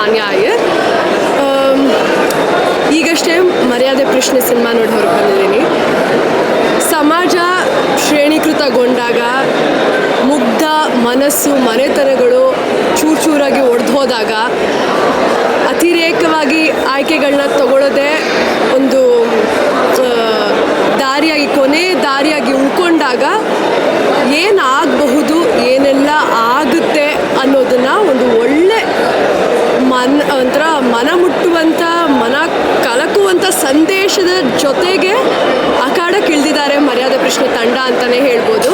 ತಾನ್ಯಾ ಅಯ್ಯರ್ ಈಗಷ್ಟೇ ಮರ್ಯಾದೆ ಪ್ರಶ್ನೆ ಸಿನಿಮಾ ನೋಡಿ ಹೊರಗೆ ಬಂದಿದ್ದೀನಿ ಸಮಾಜ ಶ್ರೇಣೀಕೃತಗೊಂಡಾಗ ಮುಗ್ಧ ಮನಸ್ಸು ಮನೆತನಗಳು ಚೂರು ಚೂರಾಗಿ ಒಡೆದು ಹೋದಾಗ ಅತಿರೇಕವಾಗಿ ಆಯ್ಕೆಗಳನ್ನ ತಗೊಳ್ಳೋದೇ ಒಂದು ದಾರಿಯಾಗಿ ಕೊನೆ ದಾರಿಯಾಗಿ ಉಳ್ಕೊಂಡಾಗ ಏನಾಗಬಹುದು ಮನ್, ಒಂಥರ ಮನ ಮುಟ್ಟುವಂಥ ಮನ ಕಲಕುವಂಥ ಸಂದೇಶದ ಜೊತೆಗೆ ಅಖಾಡಕ್ಕಿಳಿದಿದ್ದಾರೆ ಮರ್ಯಾದೆ ಪ್ರಶ್ನೆ ತಂಡ ಅಂತಲೇ ಹೇಳ್ಬೋದು.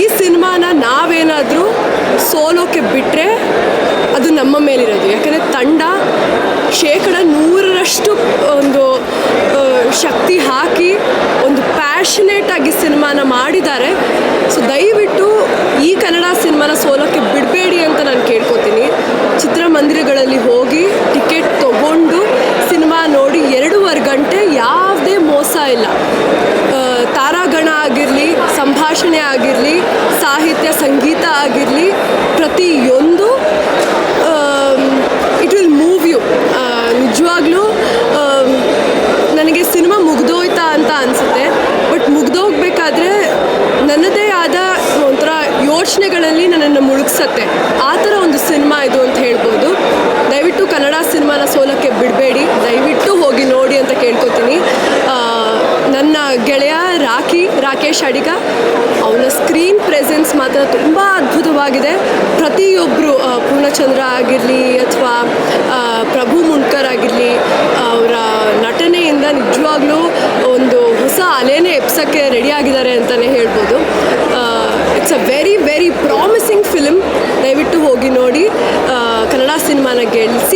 ಈ ಸಿನಿಮಾನ ನಾವೇನಾದರೂ ಸೋಲೋಕ್ಕೆ ಬಿಟ್ಟರೆ ಅದು ನಮ್ಮ ಮೇಲಿರೋದು. ಯಾಕಂದರೆ ತಂಡ ಶೇಕಡ ನೂರರಷ್ಟು ಒಂದು ಶಕ್ತಿ ಹಾಕಿ ಒಂದು ಪ್ಯಾಷನೇಟಾಗಿ ಸಿನಿಮಾನ ಮಾಡಿದ್ದಾರೆ. ಸೊ ದಯವಿಟ್ಟು ಈ ಕನ್ನಡ ಸಿನಿಮಾನ ಸೋಲೋಕ್ಕೆ ಬಿಡಬೇಡಿ. ಇಲ್ಲ. ತಾರಾಗಣ ಆಗಿರಲಿ, ಸಂಭಾಷಣೆ ಆಗಿರಲಿ, ಸಾಹಿತ್ಯ, ಸಂಗೀತ ಆಗಿರಲಿ, ಪ್ರತಿಯೊಂದು ಇಟ್ ವಿಲ್ ಮೂವ್ ಯು ನಿಜವಾಗ್ಲೂ ನನಗೆ ಸಿನಿಮಾ ಮುಗ್ದೋಯ್ತಾ ಅಂತ ಅನಿಸುತ್ತೆ. ಬಟ್ ಮುಗ್ದೋಗ್ಬೇಕಾದ್ರೆ ನನ್ನದೇ ಆದ ಒಂಥರ ಯೋಚನೆಗಳಲ್ಲಿ ನನ್ನನ್ನು ಮುಳುಗಿಸತ್ತೆ. ಆ ಥರ ಒಂದು ಸಿನಿಮಾ ಇದು ಅಂತ ಹೇಳ್ಬೋದು. ದಯವಿಟ್ಟು ಕನ್ನಡ ಸಿನಿಮಾನ ಸೋಲಕ್ಕೆ ಬಿಡಬೇಡಿ ದಯವಿಟ್ಟು ಹೋಗಿ ನೋಡಿ ಅಂತ ಕೇಳ್ಕೊತೀನಿ ಆ, ನನ್ನ ಗೆಳೆಯ ರಾಖಿ, ರಾಕೇಶ್ ಅಡಿಗ, ಅವನ ಸ್ಕ್ರೀನ್ ಪ್ರೆಸೆನ್ಸ್ ಮಾತ್ರ ತುಂಬ ಅದ್ಭುತವಾಗಿದೆ. ಪ್ರತಿಯೊಬ್ಬರು ಪೂರ್ಣಚಂದ್ರ ಆಗಿರಲಿ ಅಥವಾ ಪ್ರಭು ಮುಣ್ಕರ್ ಆಗಿರಲಿ, ಅವರ ನಟನೆಯಿಂದ ನಿಜವಾಗ್ಲೂ ಒಂದು ಹೊಸ ಅಲೆನೇ ಎಪ್ಸೋಕ್ಕೆ ರೆಡಿ ಆಗಿದ್ದಾರೆ ಅಂತಲೇ ಹೇಳ್ಬೋದು. It's a very very promising film ದಯವಿಟ್ಟು ಹೋಗಿ ನೋಡಿ. ಕನ್ನಡ ಸಿನಿಮಾನ ಗೆಲ್ಲಿಸಿ